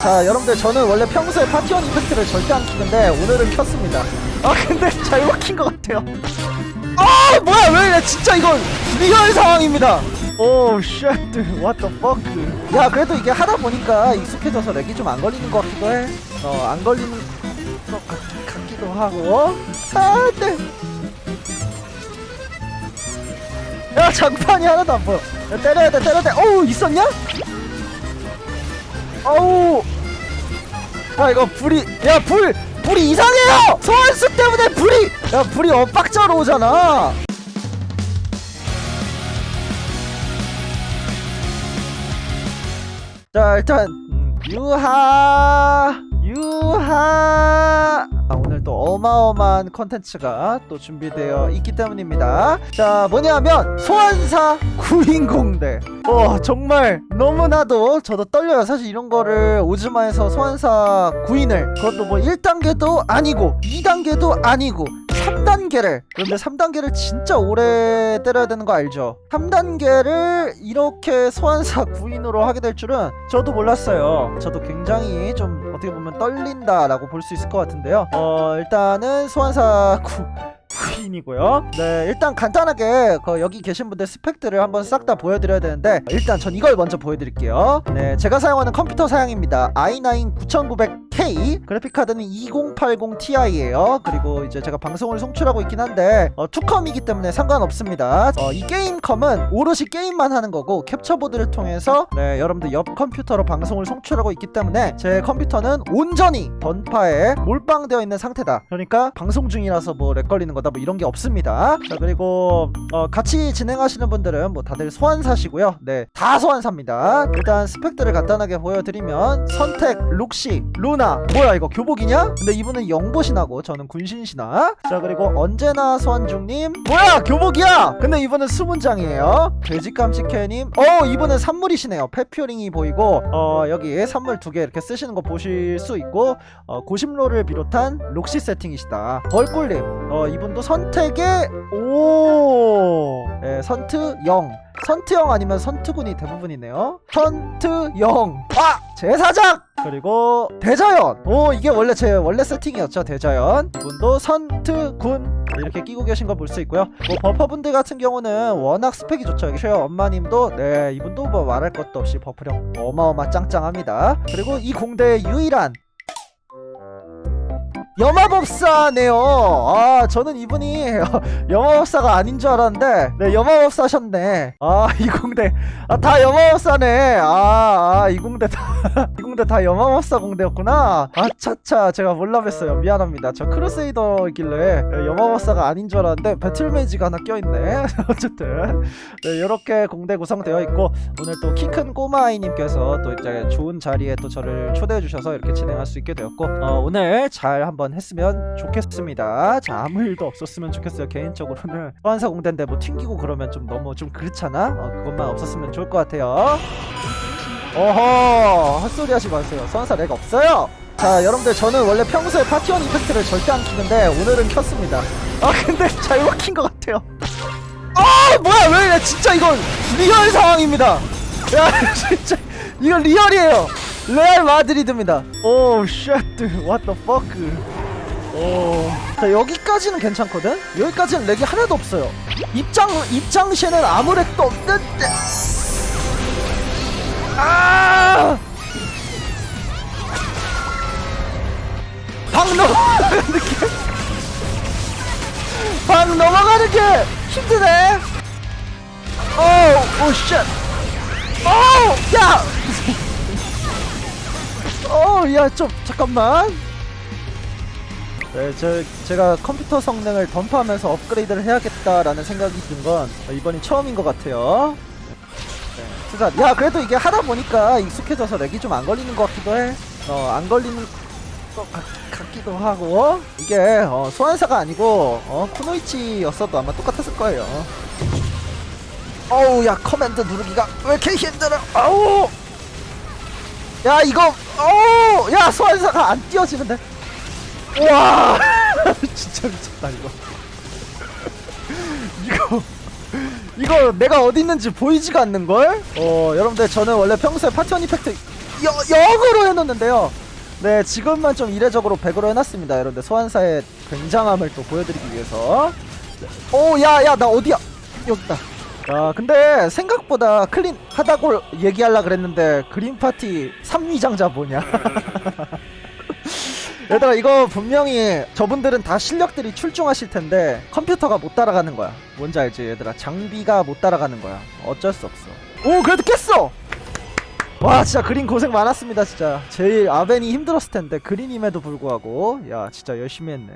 자 여러분들 저는 원래 평소에 파티원 이펙트를 절대 안 키는데 오늘은 켰습니다. 아 근데 잘못 킨것 같아요. 아 뭐야 왜 이래? 진짜 이건 리얼 상황입니다. 오쉣 what the fuck? 야 그래도 이게 하다 보니까 익숙해져서 렉이 좀 안 걸리는 것 같기도 해어안 걸리는 것 같, 같기도 하고. 아네. 야 장판이 하나도 안 보여. 야, 때려야 돼 때려야 돼. 어우 있었냐? 어우. 야 이거 불이 야 불 불이 이상해요! 소환수 때문에 불이 야 불이 엇박자로 오잖아. 자 일단 음, 유하 유하. 아, 오늘 또 어마어마한 컨텐츠가 또 준비되어 있기 때문입니다. 자 뭐냐면 소환사 구인공대. 와 정말 너무나도 저도 떨려요. 사실 이런 거를 오즈마에서 소환사 구인을. 그것도 뭐 1단계도 아니고 2단계도 아니고 3단계를. 그런데 3단계를 진짜 오래 때려야 되는 거 알죠? 3단계를 이렇게 소환사 구인으로 하게 될 줄은 저도 몰랐어요. 저도 굉장히 좀 어떻게 보면 떨린다라고 볼 수 있을 것 같은데요. 어 일단은 소환사 구 구인이고요. 네, 일단 간단하게 그 여기 계신 분들 스펙들을 한번 싹 다 보여드려야 되는데 일단 전 이걸 먼저 보여드릴게요. 네, 제가 사용하는 컴퓨터 사양입니다. i9 9900K 그래픽 카드는 2080 Ti예요. 그리고 이제 제가 방송을 송출하고 있긴 한데 어, 투컴이기 때문에 상관없습니다. 어, 이 게임컴은 오롯이 게임만 하는 거고 캡처보드를 통해서 네, 여러분들 옆 컴퓨터로 방송을 송출하고 있기 때문에 제 컴퓨터는 온전히 던파에 몰빵되어 있는 상태다. 그러니까 방송 중이라서 뭐 렉 걸리는 거다 뭐 이런 게 없습니다. 자 그리고 어, 같이 진행하시는 분들은 뭐 다들 소환사시고요. 네, 다 소환사입니다. 일단 스펙들을 간단하게 보여드리면 선택, 룩시, 루나. 뭐야 이거 교복이냐? 근데 이분은 영보신하고 저는 군신신하. 자 그리고 언제나 소환중님. 뭐야 교복이야? 근데 이분은 수문장이에요. 돼지깜찍해님. 어 이분은 산물이시네요. 페퓨링이 보이고 어 여기 산물 두 개 이렇게 쓰시는 거 보실 수 있고 어, 고심로를 비롯한 록시 세팅이시다. 벌꿀님, 어, 이분도 선 택의 오, 예, 선트영. 선트영 아니면 선트군이 대부분이네요. 선트영. 아, 제사장. 그리고 대자연. 오, 이게 원래 제 원래 세팅이었죠. 대자연. 이분도 선트군. 이렇게 끼고 계신 거 볼 수 있고요. 뭐 버퍼분들 같은 경우는 워낙 스펙이 좋죠. 여기 쉐어 엄마님도 네 이분도 뭐 말할 것도 없이 버프력 어마어마 짱짱합니다. 그리고 이 공대의 유일한 여마법사네요. 아, 저는 이분이 여마법사가 아닌 줄 알았는데, 네, 여마법사셨네. 아, 이공대. 아, 다 여마법사네. 아, 아, 이공대 다, 이공대 다 여마법사 공대였구나. 아, 차차. 제가 몰라뵀어요. 미안합니다. 저 크루세이더길래 여마법사가 아닌 줄 알았는데, 배틀메이지가 하나 껴있네. 어쨌든. 네, 이렇게 공대 구성되어 있고, 오늘 또 키 큰 꼬마아이님께서 또 이제 좋은 자리에 또 저를 초대해주셔서 이렇게 진행할 수 있게 되었고, 어, 오늘 잘 한번 했으면 좋겠습니다. 자, 아무 일도 없었으면 좋겠어요. 개인적으로는 소환사 공대인데 뭐 튕기고 그러면 좀 너무 좀 그렇잖아. 어, 그것만 없었으면 좋을 것 같아요. 어허, 헛소리 하지 마세요. 소환사 렉 없어요. 자, 여러분들 저는 원래 평소에 파티원 이펙트를 절대 안 키는데 오늘은 켰습니다. 아, 근데 잘못 킨것 같아요. 아, 뭐야, 왜 이래? 진짜 이건 리얼 상황입니다. 야, 진짜 이건 리얼이에요. 레알 마드리드입니다. 오, 쉣, what the. 오. 자, 여기까지는 괜찮거든? 여기까지는 렉이 하나도 없어요. 입장, 입장 시에는 아무 렉도 없는데. 아! 방 넘어가는 게. 방 넘어가는 게 힘드네. 오, 오, 쉣. 오, 야! 어, 야, 좀 잠깐만. 네, 저 제가 컴퓨터 성능을 던파하면서 업그레이드를 해야겠다라는 생각이 든 건 이번이 처음인 것 같아요. 네, 투자. 야, 그래도 이게 하다 보니까 익숙해져서 렉이 좀 안 걸리는 것 같기도 해. 어, 안 걸리는 것 같, 같기도 하고. 이게 어, 소환사가 아니고 어, 쿠노이치였어도 아마 똑같았을 거예요. 어우, 야, 커맨드 누르기가 왜 이렇게 힘들어? 아우. 야 이거 오! 야 소환사가 안 띄워지는데 와! 진짜 미쳤다 이거. 이거 이거 내가 어디 있는지 보이지가 않는 걸? 어 여러분들 저는 원래 평소에 파티원 이펙트 여, 역으로 해놓는데요. 네 지금만 좀 이례적으로 100으로 해놨습니다 여러분들. 소환사의 굉장함을 또 보여드리기 위해서. 오야야 나 어디야? 여기다. 아 근데 생각보다 클린 하다고 얘기하려 그랬는데 그린 파티 3위장자 뭐냐 얘들아 이거 분명히 저분들은 다 실력들이 출중하실 텐데 컴퓨터가 못 따라가는 거야. 뭔지 알지 얘들아? 장비가 못 따라가는 거야. 어쩔 수 없어. 오 그래도 깼어! 와 진짜 그린 고생 많았습니다 진짜. 제일 아벤이 힘들었을 텐데 그린임에도 불구하고. 야 진짜 열심히 했네.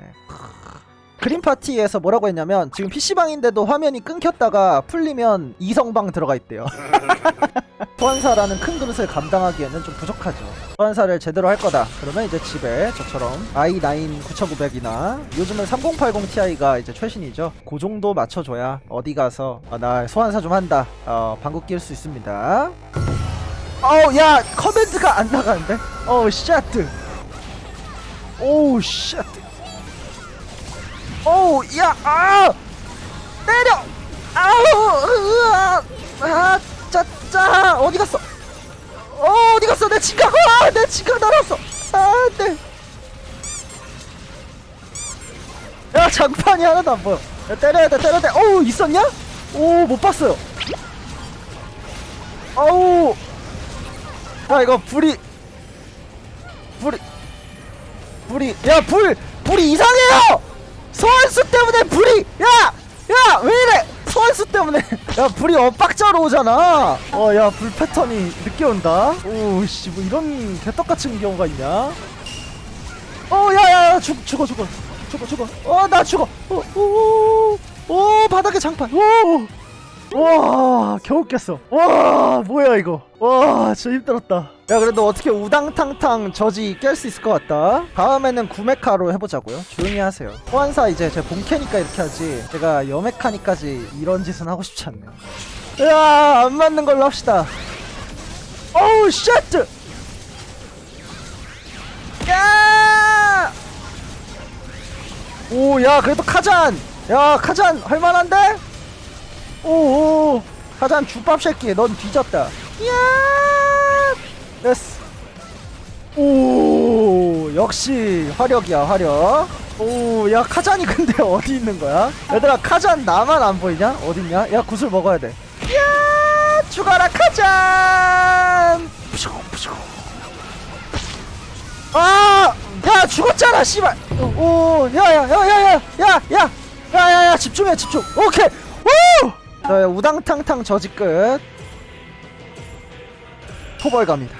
그린 파티에서 뭐라고 했냐면 지금 PC방인데도 화면이 끊겼다가 풀리면 이성방 들어가 있대요. 소환사라는 큰 그릇을 감당하기에는 좀 부족하죠. 소 환사를 제대로 할 거다. 그러면 이제 집에 저처럼 i9 9900이나 요즘은 3080 Ti가 이제 최신이죠. 그 정도 맞춰줘야 어디 가서 아, 나 소환사 좀 한다. 어, 방구 낄 수 있습니다. 어우 야 커맨드가 안 나가는데? 어우 샤트 오우 샤트 오우 야아! 때려! 아우 으아! 아 짜짜! 어디 갔어 어 어디 갔어? 내 지각 아내 지각 날았어. 아네 야 장판이 하나도 안 보여. 야, 때려야 돼 때려야 돼. 어우 있었냐? 오 못 봤어요. 어우. 야 이거 불이 불이 불이 야불 불이 이상해요! 소환수 때문에 불이 야야 왜 이래 소환수 때문에. 야 불이 엇박자로 오잖아. 어 야 불 패턴이 늦게 온다. 오씨 뭐 이런 개떡같은 경우가 있냐? 어 야야야 죽 죽어 죽어. 죽어 죽어. 어 나 죽어. 어오오 오, 바닥에 장판. 오. 와 겨우 깼어. 와 뭐야 이거. 와 진짜 힘들었다 야 그래도 어떻게 우당탕탕 저지 깰 수 있을 것 같다 다음에는 구메카로 해보자고요 조용히 하세요 소환사 이제 제 본캐니까 이렇게 하지 제가 여메카니까지 이런 짓은 하고 싶지 않네요 야안 맞는 걸로 합시다 어우 쉣 야! 오, 야, 그래도 카잔! 야, 카잔, 할만한데? 오, 오, 카잔 주밥 새끼, 넌 뒤졌다. 야! 됐어. 오, 역시 화력이야, 화력. 오, 야, 카잔이 근데 어디 있는 거야? 얘들아, 카잔 나만 안 보이냐? 어딨냐? 야, 구슬 먹어야 돼. 야, 죽어라, 카잔! 아! 야 죽었잖아 씨발 오 야야야야야야야야야야야 집중해 집중 오케이 오! 자 우당탕탕 저지 끝 토벌 갑니다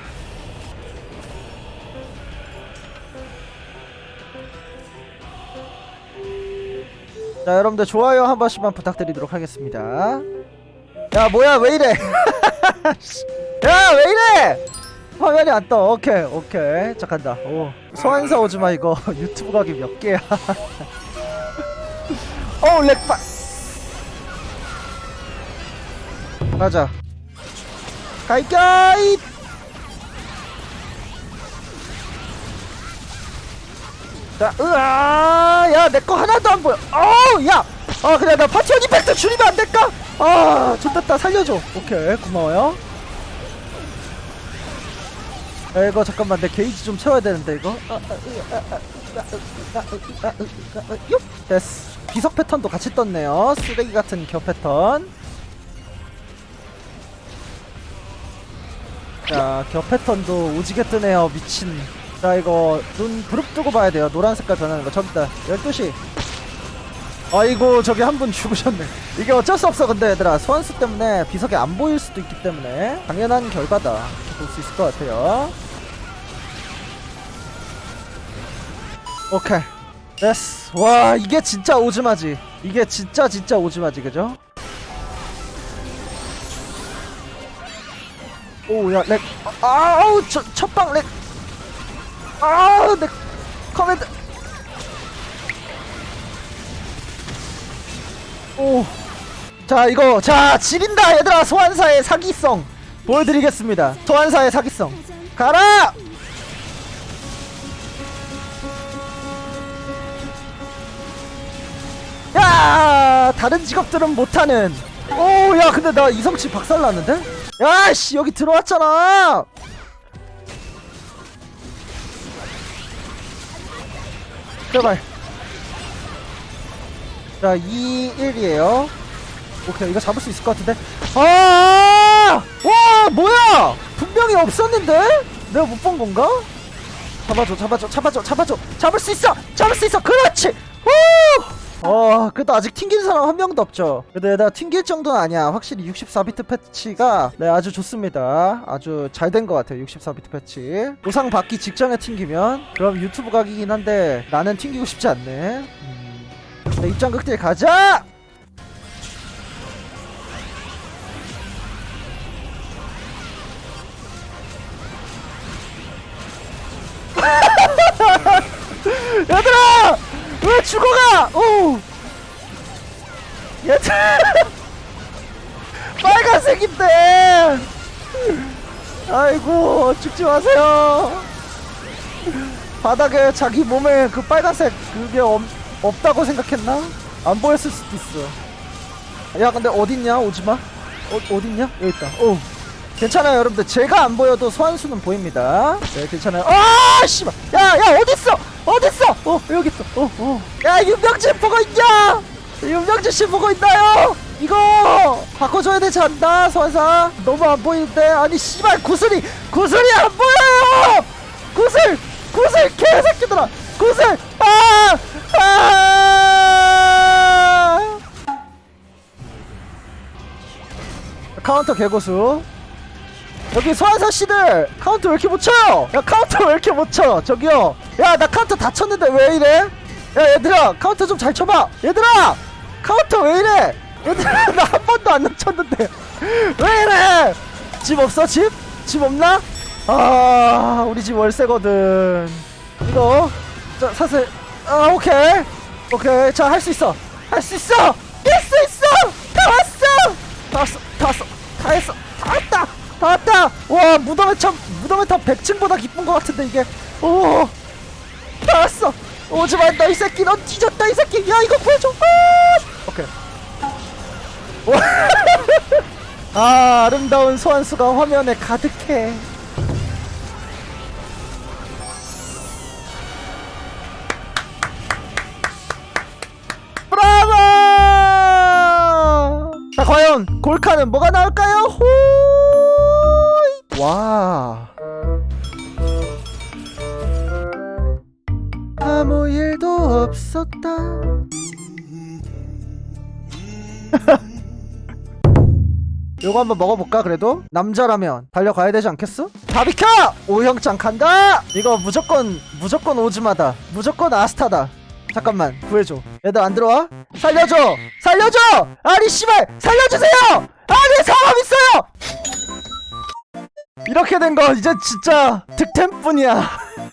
자 여러분들 좋아요 한 번씩만 부탁드리도록 하겠습니다 야 뭐야 왜 이래 야 왜 이래 화면이 안 떠. 오케이, 오케이. 자, 간다. 오. 소환사 오지마, 이거. 유튜브 가기 몇 개야. 어우, 렉파. 가자. 가이가이! 자, 으아! 야, 내 거 하나도 안 보여. 어우, 야! 아, 그래, 나 파티원 이펙트 줄이면 안 될까? 아, 좋됐다. 살려줘. 오케이, 고마워요. 야, 이거 잠깐만 내 게이지 좀 채워야 되는데 이거 육 됐어 비석 패턴도 같이 떴네요 쓰레기 같은 겨 패턴 자 겨 패턴도 오지게 뜨네요 미친 자 이거 눈 부릅뜨고 봐야 돼요. 노란 색깔 변하는 거. 저기다 12시. 아이고 저기 한 분 죽으셨네. 이게 어쩔 수 없어 근데 얘들아. 소환수 때문에 비석이 안 보일 수도 있기 때문에 당연한 결과다. 이렇게 볼수 있을 것 같아요. 오케이. 됐어. 와 이게 진짜 오즈마지. 이게 진짜 진짜 오즈마지. 그죠? 오야 렉. 아, 아우 저 첫방 렉 아우 내 커맨드. 오 자 이거 자 지린다 얘들아. 소환사의 사기성. 보여드리겠습니다. 소환사의 사기성. 가라! 야 다른 직업들은 못하는. 오 야 근데 나 이성치 박살났는데? 야 씨 여기 들어왔잖아 제발 자 2, 1이에요 오케이 이거 잡을 수 있을 것 같은데 아! 와 뭐야 분명히 없었는데? 내가 못 본 건가? 잡아줘 잡아줘 잡아줘 잡아줘 잡을 수 있어 잡을 수 있어 그렇지 후! 어 그래도 아직 튕긴 사람 한 명도 없죠. 근데 내가 튕길 정도는 아니야. 확실히 64비트 패치가 네 아주 좋습니다. 아주 잘 된 것 같아요 64비트 패치. 보상 받기 직전에 튕기면 그럼 유튜브 각이긴 한데 나는 튕기고 싶지 않네. 음. 자, 입장 극딜 가자 얘들아 왜 죽어가! 오! 얘들아 빨간색인데! 아이고 죽지 마세요. 바닥에 자기 몸에 그 빨간색 그게 없, 없다고 생각했나? 안 보였을 수도 있어. 야 근데 어딨냐 오지마? 어, 어딨냐? 여기 있다. 오 괜찮아요 여러분들. 제가 안 보여도 소환수는 보입니다. 네 괜찮아요. 아 씨발. 야야 어딨어? 어딨어? 어 여기 있어. 어어야 윤병진 보고 있냐? 윤병진 씨 보고 있나요? 이거 바꿔줘야 되지 않나 소환사? 너무 안 보이는데? 아니 씨발 구슬이 구슬이 안 보여요! 구슬 구슬 개새끼들아! 구슬! 아! 아! 카운터 개고수 여기 소환사 씨들 카운터 왜 이렇게 못 쳐요? 야 카운터 왜 이렇게 못 쳐? 저기요. 야 나 카운터 다 쳤는데 왜 이래? 야 얘들아 카운터 좀 잘 쳐봐. 얘들아 카운터 왜 이래? 얘들아 나 한 번도 안 놓쳤는데 왜 이래? 집 없어 집? 집 없나? 아 우리 집 월세거든. 이거 자 사실 아 오케이 오케이 자 할 수 있어 할 수 있어 무덤의 참 무덤의 탑 100층보다 기쁜 것 같은데 이게 오다 왔어 오지마 너이 새끼 넌 뒤졌다 이 새끼 야 이거 구해줘 아! 오케이 와. 아 아름다운 소환수가 화면에 가득해 브라보! 자, 과연 골카는 뭐가 나올까요? 호이! 와. 아무 일도 없었다. 요거 한번 먹어볼까 그래도? 남자라면 달려가야 되지 않겠어? 다 비켜! 오형장 간다! 이거 무조건 무조건 오즈마다 무조건 아스타다 잠깐만 구해줘 얘들 안 들어와? 살려줘! 살려줘! 아니 씨발 살려주세요! 아니 사람 있어요! 이렇게 된 거 이제 진짜 득템뿐이야.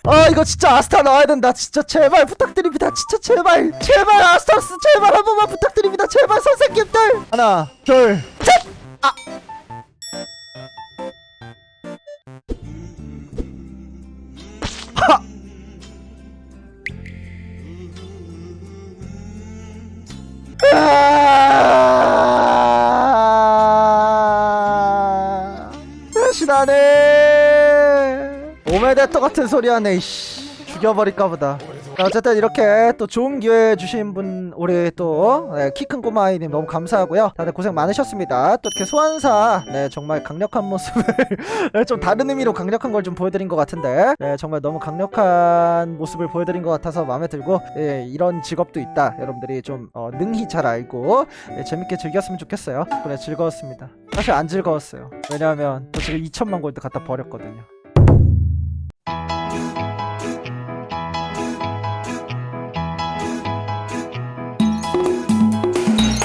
아 이거 진짜 아스타 나와야 된다. 진짜 제발 부탁드립니다. 진짜 제발 제발 아스타스 제발 한 번만 부탁드립니다. 제발 선생님들. 하나 둘셋! 아. 대신하네 오메데토 같은 소리 하네 이씨. 죽여버릴까 보다. 자, 어쨌든 이렇게 또 좋은 기회 주신 분 우리 또 키 큰 꼬마 아이님 너무 감사하고요. 다들 고생 많으셨습니다. 또 이렇게 소환사 네 정말 강력한 모습을 좀 다른 의미로 강력한 걸 좀 보여드린 것 같은데 네 정말 너무 강력한 모습을 보여드린 것 같아서 마음에 들고 예, 이런 직업도 있다. 여러분들이 좀 어, 능히 잘 알고 예, 재밌게 즐겼으면 좋겠어요. 그래 즐거웠습니다. 사실 안 즐거웠어요. 왜냐하면 저 지금 2천만 골드 갖다 버렸거든요